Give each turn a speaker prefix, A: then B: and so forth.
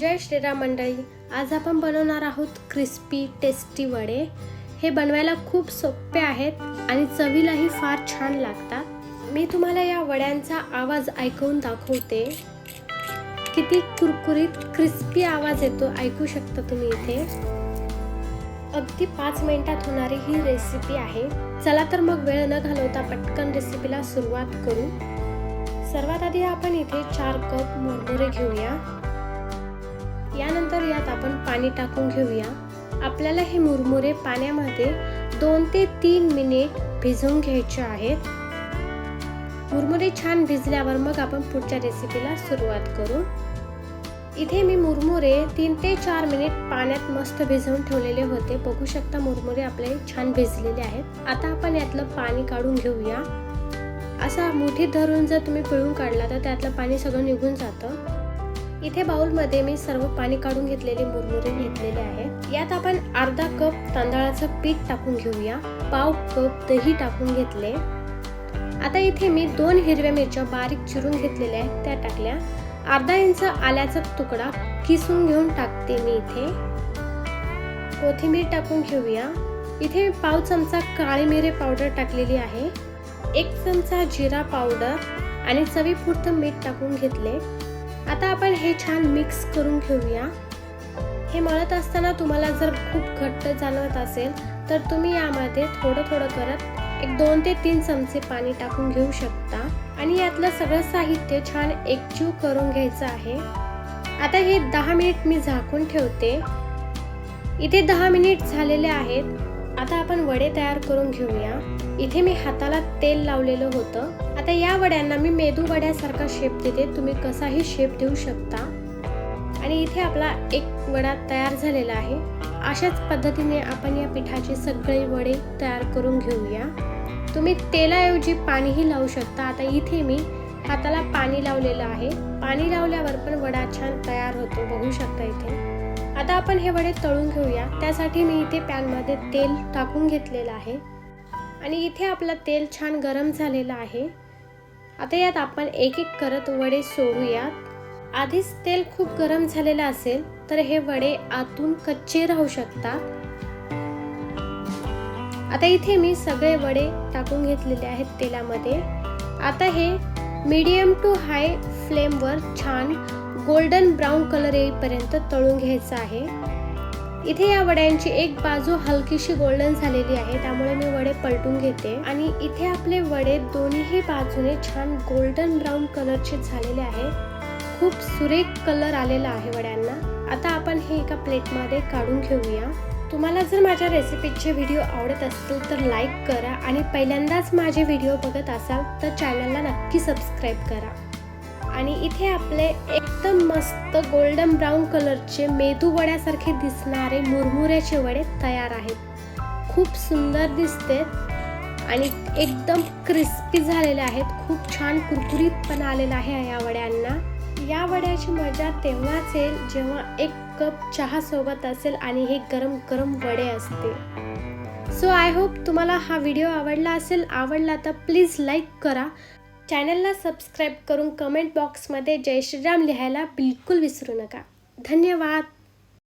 A: जय श्रीराम मंडळी आज आपण बनवणार आहोत क्रिस्पी टेस्टी वडे. हे बनवायला खूप सोपे आहेत आणि चवीलाही फार छान लागतात. मी तुम्हाला या वड्यांचा आवाज ऐकवून दाखवते. किती कुरकुरीत क्रिस्पी आवाज येतो ऐकू शकता तुम्ही इथे. अगदी पाच मिनिटात होणारी ही रेसिपी आहे. चला तर मग वेळ न घालवता पटकन रेसिपीला सुरुवात करू. सर्वात आधी आपण इथे चार कप मुरमुरे घेऊया. यानंतर यात आपण पाणी टाकून घेऊया. आपल्याला हे मुरमुरे पाण्यामध्ये दोन ते तीन मिनिट भिजवून घ्यायचे आहेत. मुरमुरे छान भिजल्यावर मग आपण पुढच्या रेसिपीला सुरुवात करू. इथे मी मुरमुरे तीन ते चार मिनिट पाण्यात मस्त भिजवून ठेवलेले होते. बघू शकता मुरमुरे आपले छान भिजलेले आहेत. आता आपण यातलं पाणी काढून घेऊया. असा मुठीत धरून जर तुम्ही पिळून काढला तर त्यातलं पाणी सगळं निघून जातं. इथे बाउलमध्ये मी सर्व पाणी काढून घेतलेले मुरमुरे घेतलेले आहेत. यात आपण अर्धा कप तांदळाचं पीठ टाकून घेऊया. पाव कप दही टाकून घेतले. आता इथे मी दोन हिरव्या मिरच्या बारीक चिरून घेतलेल्या आहेत त्या टाकल्या. अर्धा इंच आल्याचा तुकडा किसून घेऊन टाकते मी इथे. कोथिंबीर टाकून घेऊया. इथे पाव चमचा काळी मिरे पावडर टाकलेली आहे. एक चमचा जिरा पावडर आणि चवीपुरतं मीठ टाकून घेतले. आता आपण हे छान मिक्स करून घेऊया. हे मळत असताना तुम्हाला जर खूप घट्ट जाणवत असेल तर तुम्ही यामध्ये थोडं थोडं करत एक दोन ते तीन चमचे पाणी टाकून घेऊ शकता. आणि यातलं सगळं साहित्य छान एकजीव करून घ्यायचं आहे. आता हे दहा मिनिट मी झाकून ठेवते. इथे दहा मिनिट झालेले आहेत. आता आपण वडे तयार करून घेऊया. इथे मी हाताला तेल लावलेलं होतं. आता या वड्यांना मी मेदू वड्यासारखा शेप देते. तुम्ही कसाही शेप देऊ शकता. आणि इथे आपला एक वडा तयार झालेला आहे. अशाच पद्धतीने आपण या पिठाचे सगळे वडे तयार करून घेऊया. तुम्ही तेलाऐवजी पाणीही लावू शकता. आता इथे मी हाताला पाणी लावलेलं आहे. पाणी लावल्यावर पण वडा छान तयार होतो. बघू शकता इथे. आता आपण हे वडे तळून घेऊया. त्यासाठी मी इथे पॅनमध्ये तेल टाकून घेतलेलं आहे. आणि इथे आपलं तेल छान गरम झालेलं आहे. आता यात आपण एक एक करत वडे सोडूयात. आधीच तेल खूप गरम झालेलं असेल तर हे वडे आतून कच्चे राहू शकतात. आता इथे मी सगळे वडे टाकून घेतलेले आहेत तेलामध्ये. आता हे मीडियम टू हाय फ्लेमवर छान गोल्डन ब्राऊन कलर येईपर्यंत तळून घ्यायचं आहे. इथे या वड्यांची एक बाजू हलकीशी गोल्डन झालेली आहे त्यामुळे मी वडे पलटून घेते. आणि इथे आपले वडे दोन्ही बाजूने छान गोल्डन ब्राऊन कलरचे झालेले आहे. खूप सुरेख कलर आलेला आहे वड्यांना. आता आपण हे एका प्लेटमध्ये काढून घेऊया. तुम्हाला जर माझ्या रेसिपीचे व्हिडिओ आवडत असतील तर लाईक करा आणि पहिल्यांदाच माझे व्हिडिओ बघत असाल तर चॅनलला नक्की सबस्क्राईब करा. आणि इथे आपले एकदम मस्त गोल्डन ब्राऊन कलरचे मेदू वड्यासारखे दिसणारे मुरमुऱ्याचे वडे तयार आहेत. खूप सुंदर दिसते आणि एकदम क्रिस्पी झालेले आहेत. खूप छान कुरकुरीत पण आलेला आहे या वड्यांना. या वड्याची मजा तेव्हाच येईल जेव्हा एक कप चहा सोबत असेल आणि हे गरम गरम वडे असते सो आय होप तुम्हाला हा व्हिडिओ आवडला असेल. आवडला तर प्लीज लाईक करा. चॅनलला सबस्क्राईब करून कमेंट बॉक्समध्ये जय श्रीराम लिहायला बिलकुल विसरू नका. धन्यवाद.